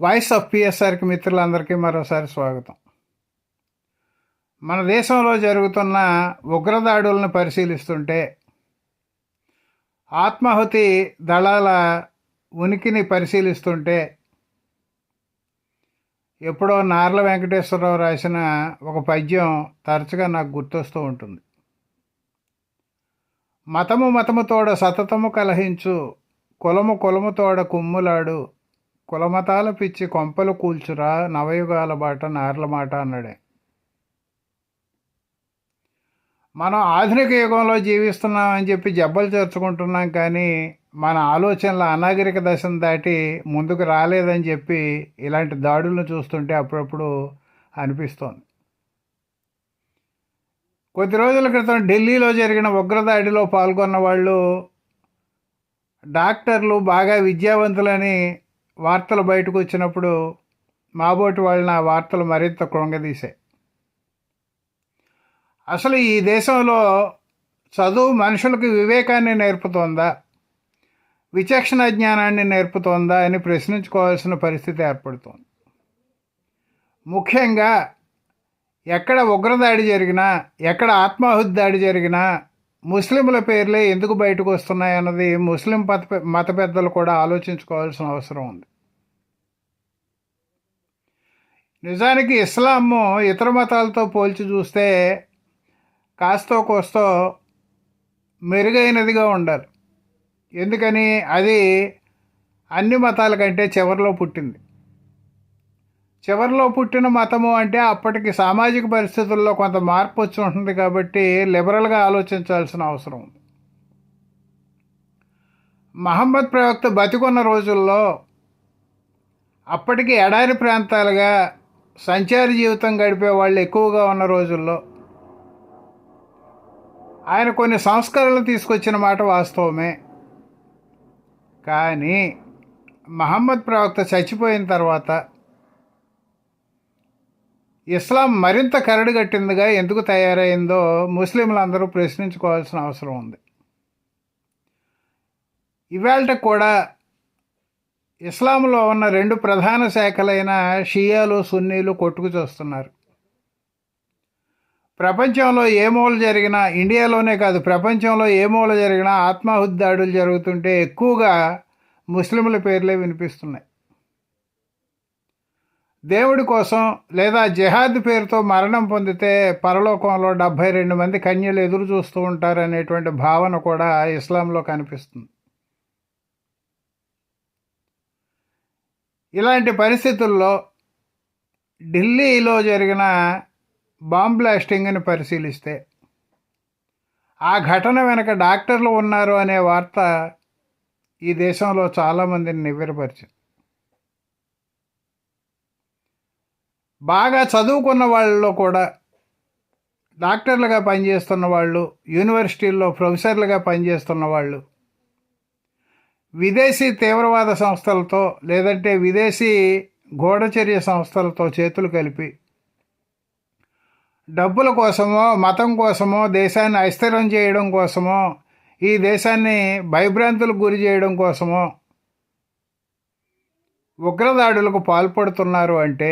Voice of పిఎస్ఆర్కి మిత్రులందరికీ మరోసారి స్వాగతం. మన దేశంలో జరుగుతున్న ఉగ్రదాడులను పరిశీలిస్తుంటే ఆత్మాహుతి దళాల ఉనికిని పరిశీలిస్తుంటే ఎప్పుడో నార్ల వెంకటేశ్వరరావు రాసిన ఒక పద్యం తరచుగా నాకు గుర్తొస్తూ ఉంటుంది. మతము మతము తోడ సతతము కలహించు కులము కులము తోడ కుమ్ములాడు కులమతాల పిచ్చి కొంపలు కూల్చురా నవయుగాల బాట నార్ల మాట అన్నాడే. మనం ఆధునిక యుగంలో జీవిస్తున్నామని చెప్పి జబ్బలు చేర్చుకుంటున్నాం కానీ మన ఆలోచనల అనాగరిక దశను దాటి ముందుకు రాలేదని చెప్పి ఇలాంటి దాడులను చూస్తుంటే అప్పుడప్పుడు అనిపిస్తోంది. కొద్ది రోజుల క్రితం ఢిల్లీలో జరిగిన ఉగ్రదాడిలో పాల్గొన్న వాళ్ళు డాక్టర్లు బాగా విద్యావంతులని వార్తలు బయటకు వచ్చినప్పుడు మాబోటి వాళ్ళని ఆ వార్తలు మరింత కృంగదీశాయి. అసలు ఈ దేశంలో చదువు మనుషులకు వివేకాన్ని నేర్పుతోందా? విచక్షణ జ్ఞానాన్ని నేర్పుతోందా అని ప్రశ్నించుకోవాల్సిన పరిస్థితి ఏర్పడుతోంది. ముఖ్యంగా ఎక్కడ ఉగ్రదాడి జరిగినా ఎక్కడ ఆత్మాహుతి దాడి జరిగినా ముస్లింల పేర్లే ఎందుకు బయటకు వస్తున్నాయన్నది ముస్లిం మత మత పెద్దలు కూడా ఆలోచించుకోవాల్సిన అవసరం ఉంది. నిజానికి ఇస్లాము ఇతర మతాలతో పోల్చి చూస్తే కాస్తో కోస్తో మెరుగైనదిగా ఉండాలి. ఎందుకని అది అన్ని మతాల కంటే చివరిలో పుట్టింది. చివరిలో పుట్టిన మతము అంటే అప్పటికి సామాజిక పరిస్థితుల్లో కొంత మార్పు వచ్చి ఉంటుంది కాబట్టి లిబరల్గా ఆలోచించాల్సిన అవసరం ఉంది. మహమ్మద్ ప్రవక్త బతికున్న రోజుల్లో అప్పటికి ఎడారి ప్రాంతాలుగా సంచారి జీవితం గడిపే వాళ్ళు ఎక్కువగా ఉన్న రోజుల్లో ఆయన కొన్ని సంస్కరణలు తీసుకొచ్చిన మాట వాస్తవమే. కానీ మహమ్మద్ ప్రవక్త చచ్చిపోయిన తర్వాత ఇస్లాం మరింత కరడుగట్టిందిగా ఎందుకు తయారైందో ముస్లింలందరూ ప్రశ్నించుకోవాల్సిన అవసరం ఉంది. ఇవాళ కూడా ఇస్లాంలో ఉన్న రెండు ప్రధాన శాఖలైన షియాలు సున్నీలు కొట్టుకు చూస్తున్నారు. ప్రపంచంలో ఏ మూల జరిగినా ఇండియాలోనే కాదు ప్రపంచంలో ఏ మూల జరిగినా ఆత్మాహుతి దాడులు జరుగుతుంటే ఎక్కువగా ముస్లింల పేర్లే వినిపిస్తున్నాయి. దేవుడి కోసం లేదా జహాద్ పేరుతో మరణం పొందితే పరలోకంలో డెబ్భై రెండు మంది కన్యలు ఎదురు చూస్తూ ఉంటారు అనేటువంటి భావన కూడా ఇస్లాంలో కనిపిస్తుంది. ఇలాంటి పరిస్థితుల్లో ఢిల్లీలో జరిగిన బాంబ్ బ్లాస్టింగ్ని పరిశీలిస్తే ఆ ఘటన వెనక డాక్టర్లు ఉన్నారు అనే వార్త ఈ దేశంలో చాలామందిని నివ్వెరపరిచింది. బాగా చదువుకున్న వాళ్ళలో కూడా డాక్టర్లుగా పనిచేస్తున్న వాళ్ళు యూనివర్సిటీల్లో ప్రొఫెసర్లుగా పనిచేస్తున్న వాళ్ళు విదేశీ తీవ్రవాద సంస్థలతో లేదంటే విదేశీ గూఢచర్య సంస్థలతో చేతులు కలిపి డబ్బుల కోసమో మతం కోసమో దేశాన్ని అస్థిరం చేయడం కోసమో ఈ దేశాన్ని భయభ్రాంతులకు గురి చేయడం కోసమో ఉగ్రదాడులకు పాల్పడుతున్నారు అంటే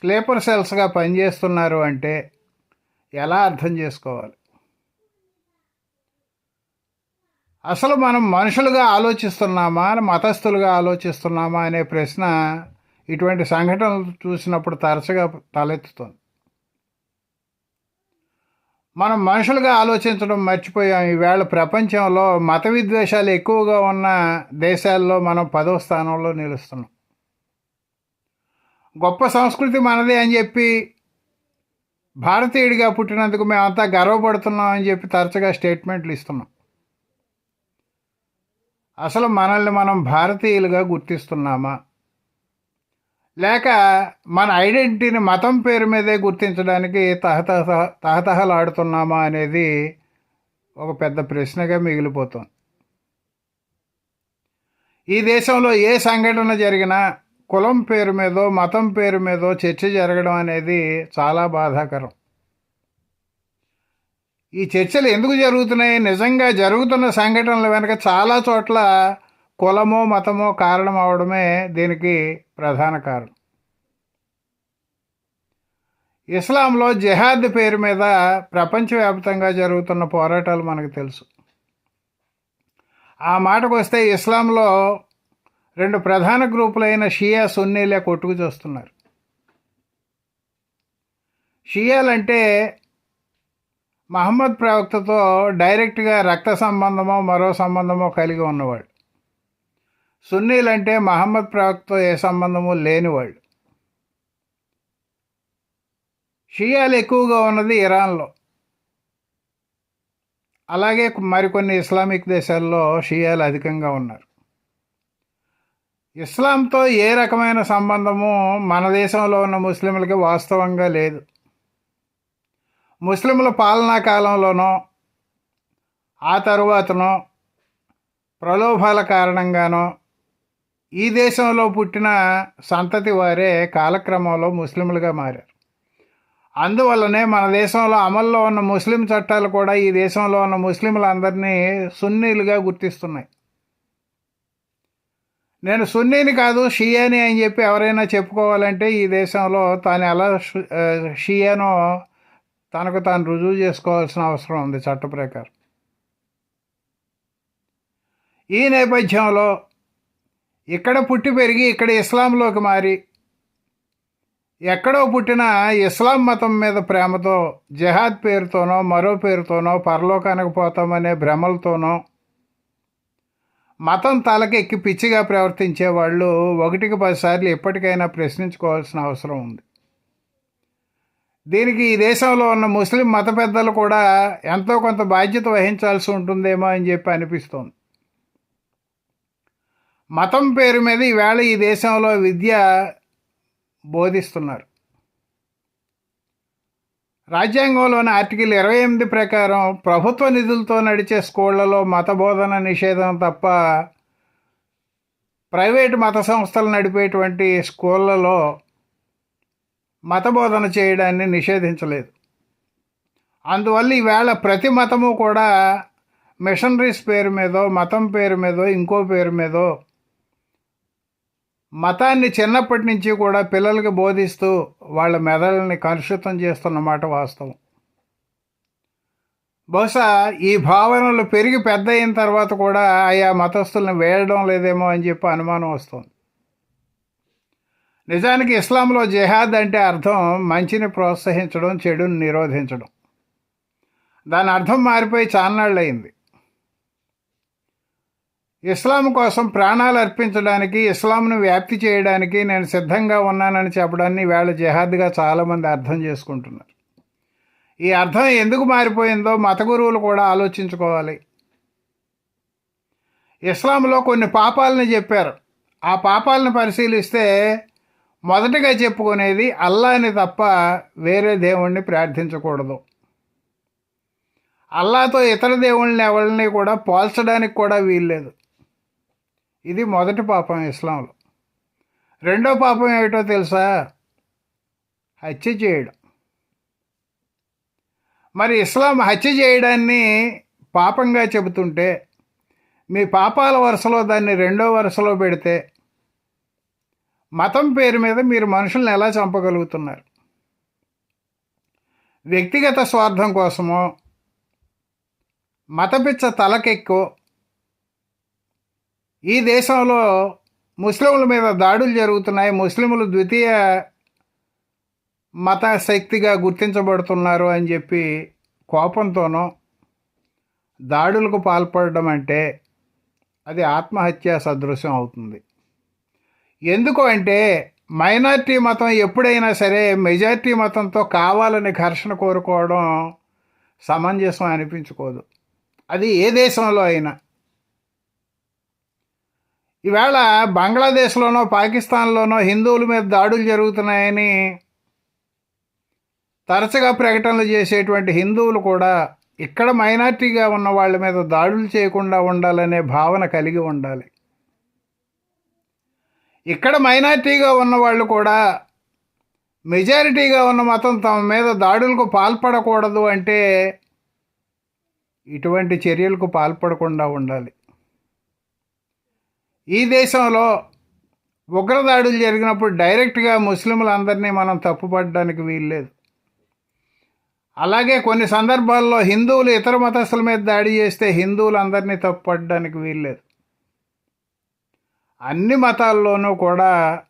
స్లీపర్ సెల్స్గా పనిచేస్తున్నారు అంటే ఎలా అర్థం చేసుకోవాలి? అసలు మనం మనుషులుగా ఆలోచిస్తున్నామా? మతస్థులుగా ఆలోచిస్తున్నామా? అనే ప్రశ్న ఇటువంటి సంఘటనలు చూసినప్పుడు తరచుగా తలెత్తుతుంది. మనం మనుషులుగా ఆలోచించడం మర్చిపోయాం. ఈవేళ ప్రపంచంలో మత విద్వేషాలు ఎక్కువగా ఉన్న దేశాల్లో మనం పదో స్థానంలో నిలుస్తున్నాం. గొప్ప సంస్కృతి మనదే అని చెప్పి భారతీయుడిగా పుట్టినందుకు మేమంతా గర్వపడుతున్నాం అని చెప్పి తరచుగా స్టేట్మెంట్లు ఇస్తున్నాం. అసలు మనల్ని మనం భారతీయులుగా గుర్తిస్తున్నామా? లేక మన ఐడెంటిటీని మతం పేరు మీదే గుర్తించడానికి తహతహ తహతహలాడుతున్నామా అనేది ఒక పెద్ద ప్రశ్నగా మిగిలిపోతుంది. ఈ దేశంలో ఏ సంఘటన జరిగినా కులం పేరు మీదో మతం పేరు మీదో చర్చ జరగడం అనేది చాలా బాధాకరం. ఈ చర్చలు ఎందుకు జరుగుతున్నాయి? నిజంగా జరుగుతున్న సంఘటనల వెనక చాలా చోట్ల కులమో మతమో కారణం అవడమే దీనికి ప్రధాన కారణం. ఇస్లాంలో జిహాద్ పేరు మీద ప్రపంచవ్యాప్తంగా జరుగుతున్న పోరాటాలు మనకు తెలుసు. ఆ మాటకు వస్తే ఇస్లాంలో రెండు ప్రధాన గ్రూపులైన షియా సున్నీలే కొట్టుకు చూస్తున్నారు. షియాలంటే మహమ్మద్ ప్రవక్తతో డైరెక్ట్గా రక్త సంబంధమో మరో సంబంధమో కలిగి ఉన్నవాళ్ళు సున్నీలంటే మహమ్మద్ ప్రవక్తతో ఏ సంబంధము లేనివాళ్ళు షియాలు ఎక్కువగా ఉన్నది ఇరాన్లో. అలాగే మరికొన్ని ఇస్లామిక్ దేశాల్లో షియాలు అధికంగా ఉన్నారు. ఇస్లాంతో ఏ రకమైన సంబంధము మన దేశంలో ఉన్న ముస్లింలకి వాస్తవంగా లేదు. ముస్లింల పాలనా కాలంలోనో ఆ తరువాతనో ప్రలోభాల కారణంగానో ఈ దేశంలో పుట్టిన సంతతి వారే కాలక్రమంలో ముస్లింలుగా మారారు. అందువల్లనే మన దేశంలో అమల్లో ఉన్న ముస్లిం చట్టాలు కూడా ఈ దేశంలో ఉన్న ముస్లింలందరినీ సున్నీలుగా గుర్తిస్తున్నాయి. నేను సున్నీని కాదు షియాని అని చెప్పి ఎవరైనా చెప్పుకోవాలంటే ఈ దేశంలో తాను ఎలా షియానో తనకు తాను రుజువు చేసుకోవాల్సిన అవసరం ఉంది చట్ట ప్రకారం. ఈ నేపథ్యంలో ఇక్కడ పుట్టి పెరిగి ఇక్కడ ఇస్లాంలోకి మారి ఎక్కడో పుట్టిన ఇస్లాం మతం మీద ప్రేమతో జహాద్ పేరుతోనో మరో పేరుతోనో పరలోకానికి పోతామనే భ్రమలతోనో మతం తలకెక్కి పిచ్చిగా ప్రవర్తించే వాళ్ళు ఒకటికి పదిసార్లు ఎప్పటికైనా ప్రశ్నించుకోవాల్సిన అవసరం ఉంది. దీనికి ఈ దేశంలో ఉన్న ముస్లిం మత పెద్దలు కూడా ఎంతో కొంత బాధ్యత వహించాల్సి ఉంటుందేమో అని చెప్పి అనిపిస్తోంది. మతం పేరు మీద ఈవేళ ఈ దేశంలో విద్య బోధిస్తున్నారు. రాజ్యాంగంలోని ఆర్టికల్ ఇరవై ఎనిమిది ప్రకారం ప్రభుత్వ నిధులతో నడిచే స్కూళ్ళలో మత బోధన నిషేధం తప్ప ప్రైవేటు మత సంస్థలు నడిపేటువంటి స్కూళ్ళలో మత బోధన చేయడాన్ని నిషేధించలేదు. అందువల్ల ఈవేళ ప్రతి మతము కూడా మిషనరీస్ పేరు మీదో మతం పేరు మీదో ఇంకో పేరు మీదో మతాన్ని చిన్నప్పటి నుంచి కూడా పిల్లలకి బోధిస్తూ వాళ్ళ మెదళ్ళని కలుషితం చేస్తున్నమాట వాస్తవం. బహుశా ఈ భావనలు పెరిగి పెద్ద అయిన తర్వాత కూడా ఆయా మతస్థులను వేయడం లేదేమో అని చెప్పి అనుమానం వస్తుంది. నిజానికి ఇస్లాంలో జెహాద్ అంటే అర్థం మంచిని ప్రోత్సహించడం చెడుని నిరోధించడం. దాని అర్థం మారిపోయి చాన్నాళ్ళు అయింది ఇస్లాం కోసం ప్రాణాలు అర్పించడానికి ఇస్లాంను వ్యాప్తి చేయడానికి నేను సిద్ధంగా ఉన్నానని చెప్పడాన్ని వేళ జహాద్గా చాలామంది అర్థం చేసుకుంటున్నారు. ఈ అర్థం ఎందుకు మారిపోయిందో మత గురువులు కూడా ఆలోచించుకోవాలి. ఇస్లాంలో కొన్ని పాపాలని చెప్పారు. ఆ పాపాలను పరిశీలిస్తే మొదటగా చెప్పుకునేది అల్లాని తప్ప వేరే దేవుణ్ణి ప్రార్థించకూడదు. అల్లాతో ఇతర దేవుళ్ళని ఎవరిని కూడా పోల్చడానికి కూడా వీల్లేదు. ఇది మొదటి పాపం ఇస్లాంలో. రెండో పాపం ఏమిటో తెలుసా? హత్య చేయడం. మరి ఇస్లాం హత్య చేయడాన్ని పాపంగా చెబుతుంటే మీ పాపాల వరుసలో దాన్ని రెండో వరుసలో పెడితే మతం పేరు మీద మీరు మనుషుల్ని ఎలా చంపగలుగుతున్నారు? వ్యక్తిగత స్వార్థం కోసమో మతపిచ్చ తలకెక్కో ఈ దేశంలో ముస్లింల మీద దాడులు జరుగుతున్నాయి. ముస్లింలు ద్వితీయ మత శక్తిగా గుర్తించబడుతున్నారు అని చెప్పి కోపంతోనో దాడులకు పాల్పడడం అంటే అది ఆత్మహత్య సదృశ్యం అవుతుంది. ఎందుకు అంటే మైనార్టీ మతం ఎప్పుడైనా సరే మెజార్టీ మతంతో కావాలని ఘర్షణ కోరుకోవడం సమంజసం అనిపించుకోదు. అది ఏ దేశంలో అయినా ఈవేళ బంగ్లాదేశ్లోనో పాకిస్తాన్లోనో హిందువుల మీద దాడులు జరుగుతున్నాయని తరచుగా ప్రకటనలు చేసేటువంటి హిందువులు కూడా ఇక్కడ మైనార్టీగా ఉన్న వాళ్ళ మీద దాడులు చేయకుండా ఉండాలనే భావన కలిగి ఉండాలి. ఇక్కడ మైనార్టీగా ఉన్న వాళ్ళు కూడా మెజారిటీగా ఉన్న మతం తమ మీద దాడులకు పాల్పడకూడదు అంటే ఇటువంటి చర్యలకు పాల్పడకుండా ఉండాలి. ఈ దేశంలో ఉగ్రదాడులు జరిగినప్పుడు డైరెక్ట్గా ముస్లింలందరినీ మనం తప్పుపడడానికి వీల్లేదు. అలాగే కొన్ని సందర్భాల్లో హిందువులు ఇతర మతస్థుల మీద దాడి చేస్తే హిందువులందరినీ తప్పుపడడానికి వీల్లేదు. అన్ని మతాల్లోనూ కూడా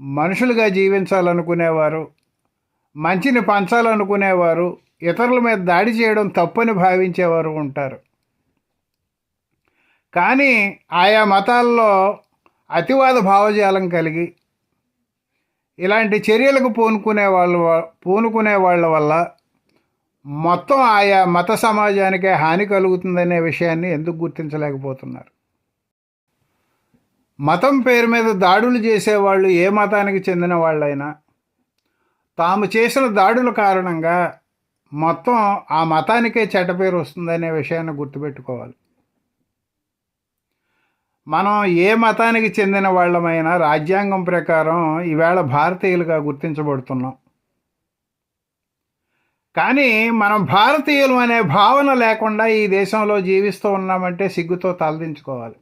మనుషులుగా జీవించాలనుకునేవారు మంచిని పంచాలనుకునేవారు ఇతరుల మీద దాడి చేయడం తప్పని భావించేవారు ఉంటారు. కానీ ఆయా మతాల్లో అతివాద భావజాలం కలిగి ఇలాంటి చర్యలకు పూనుకునే వాళ్ళు పూనుకునే వాళ్ళ వల్ల మొత్తం ఆయా మత సమాజానికే హాని కలుగుతుందనే విషయాన్ని ఎందుకు గుర్తించలేకపోతున్నారు? మతం పేరు మీద దాడులు చేసేవాళ్ళు ఏ మతానికి చెందిన వాళ్ళైనా తాము చేసిన దాడుల కారణంగా మొత్తం ఆ మతానికే చెడ్డ పేరు వస్తుందనే విషయాన్ని గుర్తుపెట్టుకోవాలి. మనం ఏ మతానికి చెందిన వాళ్ళమైనా రాజ్యాంగం ప్రకారం ఈవేళ భారతీయులుగా గుర్తించబడుతున్నాం. కానీ మనం భారతీయులు అనే భావన లేకుండా ఈ దేశంలో జీవిస్తూ ఉన్నామంటే సిగ్గుతో తలదించుకోవాలి.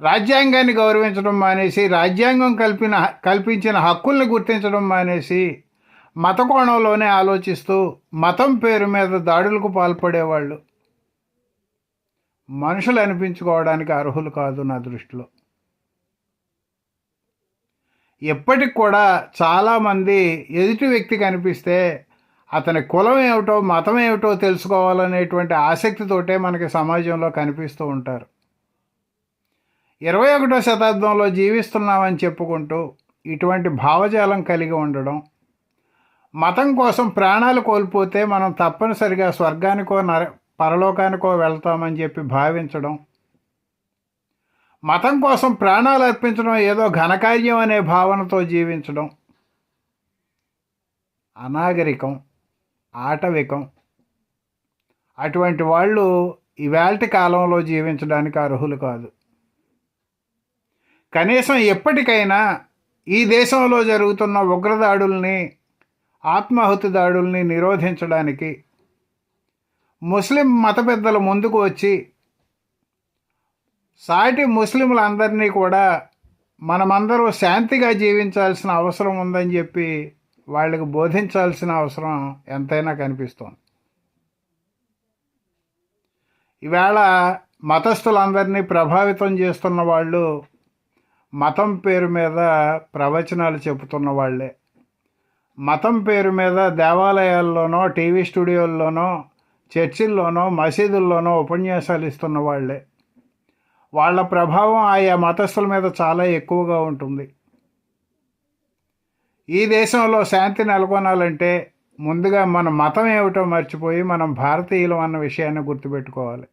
రాజ్యాంగాన్ని గౌరవించడం మానేసి రాజ్యాంగం కల్పిన కల్పించిన హక్కుల్ని గుర్తించడం మానేసి మత కోణంలోనే ఆలోచిస్తూ మతం పేరు మీద దాడులకు పాల్పడేవాళ్ళు మనుషులు అనిపించుకోవడానికి అర్హులు కాదు నా దృష్టిలో. ఎప్పటికి కూడా చాలామంది ఎదుటి వ్యక్తి కనిపిస్తే అతని కులం ఏమిటో మతం ఏమిటో తెలుసుకోవాలనేటువంటి ఆసక్తితోటే మనకి సమాజంలో కనిపిస్తూ ఉంటారు. ఇరవై ఒకటో శతాబ్దంలో జీవిస్తున్నామని చెప్పుకుంటూ ఇటువంటి భావజాలం కలిగి ఉండడం మతం కోసం ప్రాణాలు కోల్పోతే మనం తప్పనిసరిగా స్వర్గానికో నర పరలోకానికో వెళ్తామని చెప్పి భావించడం మతం కోసం ప్రాణాలు అర్పించడం ఏదో ఘనకార్యం అనే భావనతో జీవించడం అనాగరికం ఆటవికం అటువంటి వాళ్ళు ఇవాల్టి కాలంలో జీవించడానికి అర్హులు కాదు. కనీసం ఎప్పటికైనా ఈ దేశంలో జరుగుతున్న ఉగ్రదాడుల్ని ఆత్మాహుతి దాడుల్ని నిరోధించడానికి ముస్లిం మత పెద్దలు ముందుకు వచ్చి సాటి ముస్లింలందరినీ కూడా మనమందరూ శాంతిగా జీవించాల్సిన అవసరం ఉందని చెప్పి వాళ్ళకి బోధించాల్సిన అవసరం ఎంతైనా కనిపిస్తోంది. ఈవేళ మతస్థులందరినీ ప్రభావితం చేస్తున్న వాళ్ళు మతం పేరు మీద ప్రవచనాలు చెబుతున్న వాళ్ళే. మతం పేరు మీద దేవాలయాల్లోనో టీవీ స్టూడియోల్లోనో చర్చిల్లోనో మసీదుల్లోనో ఉపన్యాసాలు ఇస్తున్న వాళ్ళే. వాళ్ళ ప్రభావం ఆయా మతస్థుల మీద చాలా ఎక్కువగా ఉంటుంది. ఈ దేశంలో శాంతి నెలకొనాలంటే ముందుగా మన మతం ఏమిటో మర్చిపోయి మనం భారతీయులం అన్న విషయాన్ని గుర్తుపెట్టుకోవాలి.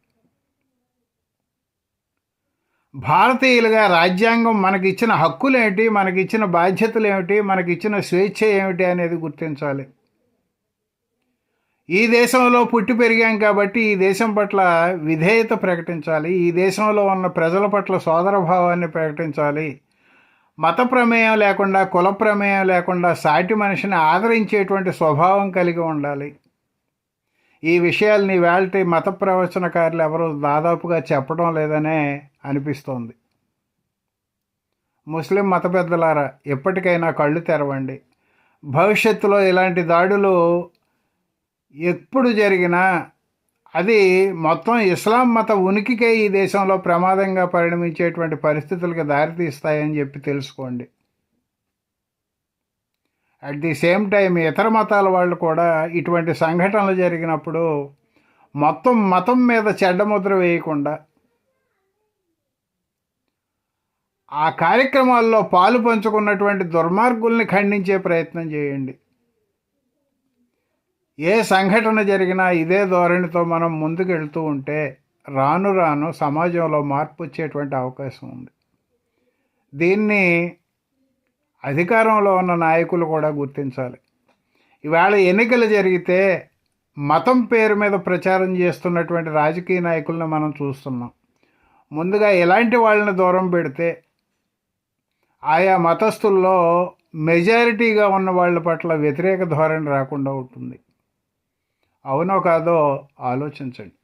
భారతీయులుగా రాజ్యాంగం మనకిచ్చిన హక్కులేమిటి? మనకిచ్చిన బాధ్యతలు ఏమిటి మనకిచ్చిన స్వేచ్ఛ ఏమిటి అనేది గుర్తించాలి. ఈ దేశంలో పుట్టి పెరిగాం కాబట్టి ఈ దేశం పట్ల విధేయత ప్రకటించాలి. ఈ దేశంలో ఉన్న ప్రజల పట్ల సోదరభావాన్ని ప్రకటించాలి. మత ప్రమేయం లేకుండా కుల ప్రమేయం లేకుండా సాటి మనిషిని ఆదరించేటువంటి స్వభావం కలిగి ఉండాలి. ఈ విషయాల్ని వేళటి మత ప్రవచనకారులు ఎవరు దాదాపుగా చెప్పడం లేదనే అనిపిస్తోంది. ముస్లిం మత పెద్దలారా ఎప్పటికైనా కళ్ళు తెరవండి. భవిష్యత్తులో ఇలాంటి దాడులు ఎప్పుడు జరిగినా అది మొత్తం ఇస్లాం మత ఉనికికే ఈ దేశంలో ప్రమాదంగా పరిణమించేటువంటి పరిస్థితులకు దారితీస్తాయని చెప్పి తెలుసుకోండి. అట్ ది సేమ్ టైం ఇతర మతాల వాళ్ళు కూడా ఇటువంటి సంఘటనలు జరిగినప్పుడు మొత్తం మతం మీద చెడ్డముద్ర వేయకుండా ఆ కార్యక్రమాల్లో పాలు పంచుకున్నటువంటి దుర్మార్గుల్ని ఖండించే ప్రయత్నం చేయండి. ఏ సంఘటన జరిగినా ఇదే ధోరణితో మనం ముందుకెళ్తూ ఉంటే రాను రాను సమాజంలో మార్పు వచ్చేటువంటి అవకాశం ఉంది. దీన్ని అధికారంలో ఉన్న నాయకులు కూడా గుర్తించాలి. ఇవాళ ఎన్నికలు జరిగితే మతం పేరు మీద ప్రచారం చేస్తున్నటువంటి రాజకీయ నాయకులను మనం చూస్తున్నాం. ముందుగా ఎలాంటి వాళ్ళని దూరం పెడితే ఆయా మతస్థుల్లో మెజారిటీగా ఉన్న వాళ్ళ పట్ల వ్యతిరేక ధోరణి రాకుండా ఉంటుంది. అవునో కాదో ఆలోచించండి.